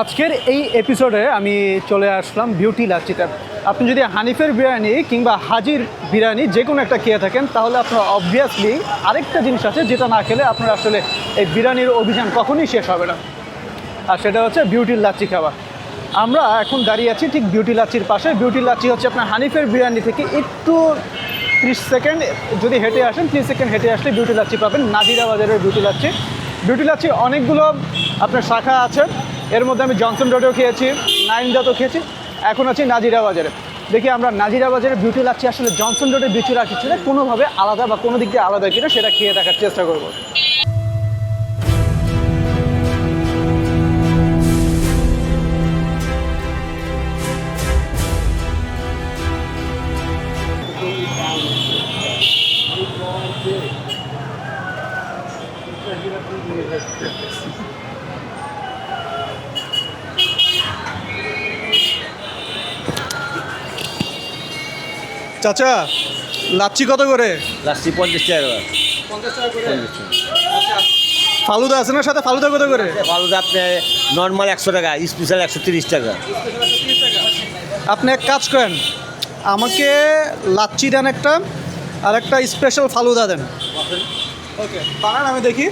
আজকের এই এপিসোডে আমি চলে আসলাম বিউটি লাচ্চিটা আপনি যদি হানিফের বিরিয়ানি কিংবা হাজির বিরিয়ানি যে কোনো একটা খেয়ে থাকেন, তাহলে আপনার অবভিয়াসলি আরেকটা জিনিস আছে যেটা না খেলে আপনার আসলে এই বিরিয়ানির অভিযান কখনই শেষ হবে না। আর সেটা হচ্ছে বিউটির লাচ্ছি খাওয়া। আমরা এখন দাঁড়িয়ে আছি ঠিক বিউটি লাচ্ছির পাশে। বিউটি লাচ্ছি হচ্ছে আপনার হানিফের বিরিয়ানি থেকে একটু ত্রিশ সেকেন্ড যদি হেঁটে আসেন, ত্রিশ সেকেন্ড হেঁটে আসলে বিউটি লাচ্ছি পাবেন। নাজিরা বাজারের বিউটি লাচ্ছি বিউটি লাচ্ছি অনেকগুলো আপনার শাখা আছে। এর মধ্যে আমি জনসন রোডেও খেয়েছি নাইনদাতেও খেয়েছি, এখন আছি নাজিরা বাজারে। দেখি আমরা নাজিরা বাজারে বিউটি লাগছি, আসলে জনসন রোডের বিউটি না কোনোভাবে আলাদা বা কোনো দিক দিয়ে আলাদা কিনা সেটা খেয়ে দেখার চেষ্টা করব। চাচা লাচ্ছি কত করে? লাচ্ছি পঞ্চাশ টাকা করে। ফালুদা আছে না সাথে? ফালুদা কত করে? ফালুদা আপনি নর্মাল একশো টাকা স্পেশাল একশো তিরিশ টাকা। আপনি এক কাজ করেন আমাকে লাচ্ছি দেন একটা আর একটা স্পেশাল ফালুদা দেন। ওকে বানান আমি দেখি।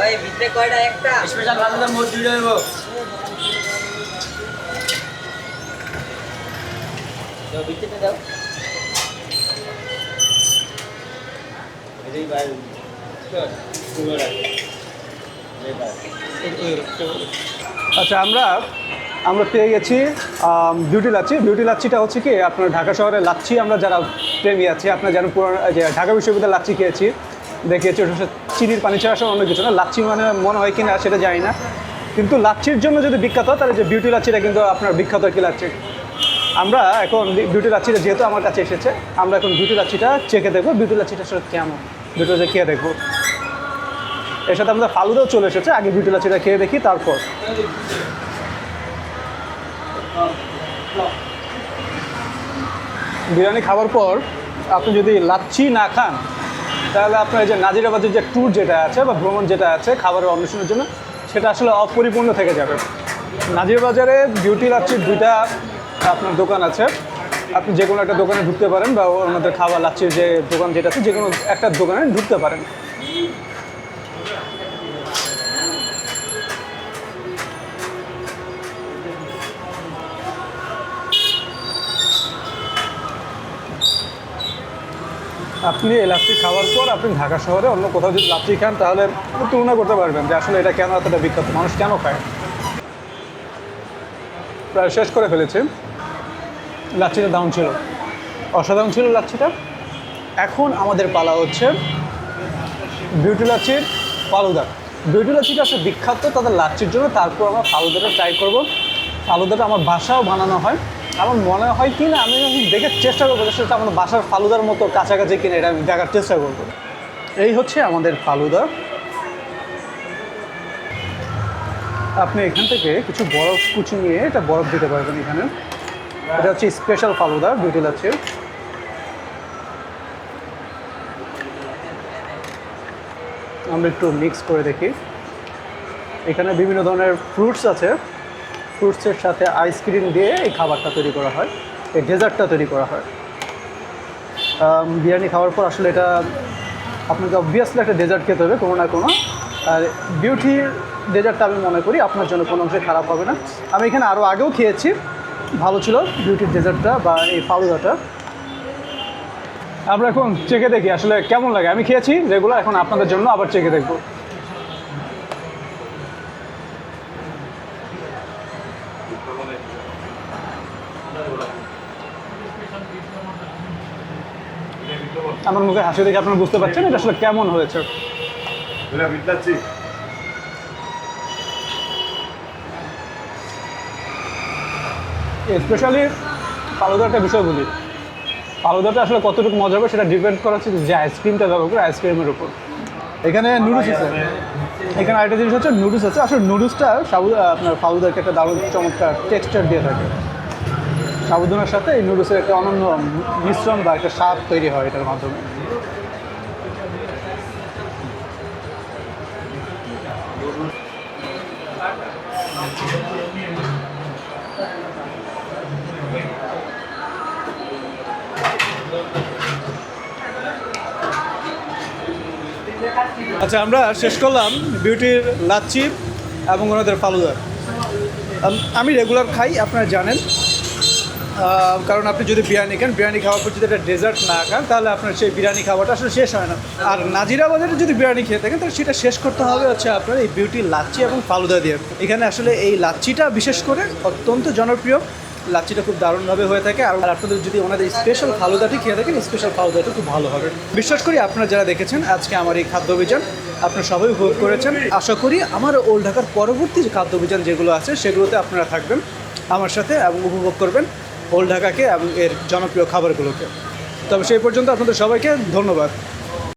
ওই ভিতরে কয়টা? একটা। স্পেশাল ফালুদা মোট দুই দেবো ভিতরে দাও। আচ্ছা আমরা আমরা পেয়ে গেছি বিউটি লাচ্ছি। বিউটি লাচ্ছিটা হচ্ছে কি আপনার ঢাকা শহরে লাচ্ছি আমরা যারা প্রেমী আছি আপনার যেন পুরো ঢাকা বিশ্ববিদ্যালয়ের লাচ্ছি খেয়েছি। দেখিয়েছি, ওটা হচ্ছে চিনির পানি ছাড়া অন্য কিছু না। লাচ্ছি মানে মনে হয় কিনা সেটা জানি না। কিন্তু লাচ্ছির জন্য যদি বিখ্যাত, তাহলে যে বিউটি লাচ্ছিটা কিন্তু আপনার বিখ্যাত কি লাচ্ছি। আমরা এখন বিউটি লাচ্ছিটা যেহেতু আমার কাছে এসেছে, আমরা এখন বিউটি লাচ্ছিটা চেখে দেখব, বিউটি লাচ্ছিটা আসলে কেমন? বিউটি লাচ্ছি খেয়ে দেখব। এর সাথে আমাদের ফালুদাও চলে এসেছে, আগে বিউটি লাচ্ছিটা খেয়ে দেখি, তারপর। বিরিয়ানি খাওয়ার পর আপনি যদি লাচ্ছি না খান তাহলে আপনার এই যে নাজিরাবাদের যে ট্যুর যেটা আছে বা ভ্রমণ যেটা আছে, খাবারের অন্বেষণের জন্য, সেটা আসলে অপরিপূর্ণ থেকে যাবে। নাজিরবাজারে বিউটি লাচ্ছির দুইটা আপনার দোকান আছে। আপনি যে কোনো একটা দোকানে ঢুকতে পারেন বা ওনাদের খাবার লাচ্ছির যে দোকান যেটা আছে, যে কোনো একটা দোকানে ঢুকতে পারেন। আপনি এই লাচ্ছি খাওয়ার পর আপনি ঢাকা শহরে অন্য কোথাও যদি লাচ্ছি খান, তাহলে তুলনা করতে পারবেন যে আসলে এটা কেন এতটা বিখ্যাত, মানুষ কেন খায়। প্রায় শেষ করে ফেলেছি। লাচ্ছিটা দাম ছিল। অসাধারণ ছিল লাচ্ছিটা। এখন আমাদের পালা হচ্ছে বিউটি লাচ্ছির ফালুদা বিউটি লাচ্ছিটা আসলে বিখ্যাত, তাদের লাচ্ছির জন্য তারপর আমরা ফালুদাটা ট্রাই করব। ফালুদাটা আমার বাসাও বানানো হয়। আমার মনে হয় কি না, আমি দেখে চেষ্টা করব সেটা আমার বাসার ফালুদার মতো কাছাকাছি কিনে, এটা আমি দেখার চেষ্টা করব। এই হচ্ছে আমাদের ফালুদা। আপনি এখান থেকে কিছু বরফ কুচি নিয়ে এটা বরফ দিতে পারবেন এখানে। এটা হচ্ছে স্পেশাল ফালুদা বিউটি লাচ্ছির আমরা একটু মিক্স করে দেখি। এখানে বিভিন্ন ধরনের ফ্রুটস আছে। ফ্রুটসের সাথে আইসক্রিম দিয়ে এই খাবারটা তৈরি করা হয়, এই ডেজার্টটা তৈরি করা হয়। বিরিয়ানি খাওয়ার পর আসলে এটা আপনাকে অবভিয়াসলি একটা ডেজার্ট খেতে হবে, কোনো না কোনো। আর বিউটির ডেজার্টটা আমি মনে করি আপনার জন্য কোনো অংশে খারাপ হবে না। আমি এখানে আরও আগেও খেয়েছি, ভালো ছিল বিউটির ডেজার্টটা বা এই ফালুদাটা আমরা এখন চেখে দেখি আসলে কেমন লাগে। আমি খেয়েছি রেগুলার এখন আপনাদের জন্য আবার চেখে দেখব। আমার মুখে হাসি দেখে আপনারা বুঝতে পারছেন এটা আসলে কেমন হয়েছে। স্পেশালি ফালুদার একটা বিষয় বলি ফালুদাটা আসলে কতটুকু মজা হবে সেটা ডিপেন্ড করা হচ্ছে যে আইসক্রিমটা ব্যবহার করে আইসক্রিমের উপর। এখানে নুডলস আছে। এখানে আরেকটা জিনিস হচ্ছে নুডলস আছে। আসলে নুডলসটা আপনার ফালুদাকে একটা দারুণ চমৎকার টেক্সচার দিয়ে থাকে। সাবুদানার সাথে এই নুডলসের একটা অনন্য মিশ্রণ বা একটা স্বাদ তৈরি হয় এটার মাধ্যমে। আচ্ছা আমরা শেষ করলাম বিউটির লাচ্ছি এবং ওনাদের ফালুদার আমি রেগুলার খাই, আপনারা জানেন। কারণ আপনি যদি বিরিয়ানি খান, বিরিয়ানি খাওয়ার পর যদি একটা ডেজার্ট না খান, তাহলে আপনার সেই বিরিয়ানি খাওয়াটা আসলে শেষ হয় না। আর নাজিরাবাদের যদি বিরিয়ানি খেয়ে থাকেন, তাহলে সেটা শেষ করতে হবে হচ্ছে আপনার এই বিউটি লাচ্ছি এবং ফালুদা দিয়ে। এখানে আসলে এই লাচ্ছিটা বিশেষ করে অত্যন্ত জনপ্রিয়। লাচ্ছিটা খুব দারুণভাবে হয়ে থাকে। আর আপনাদের যদি ওনাদের স্পেশাল ফালুদাটি খেয়ে থাকেন স্পেশাল ফালুদাটা খুব ভালো হবে। বিশ্বাস করি আপনারা যারা দেখেছেন, আজকে আমার এই খাদ্য অভিযান, আপনারা সবাই উপভোগ করেছেন। আশা করি আমার ওল্ড ঢাকার পরবর্তী খাদ্য অভিযান যেগুলো আছে, সেগুলোতে আপনারা থাকবেন আমার সাথে এবং উপভোগ করবেন। ওল্ড ঢাকাকে এবং এর জনপ্রিয় খাবারগুলোকে। তবে সেই পর্যন্ত আপনাদের সবাইকে ধন্যবাদ।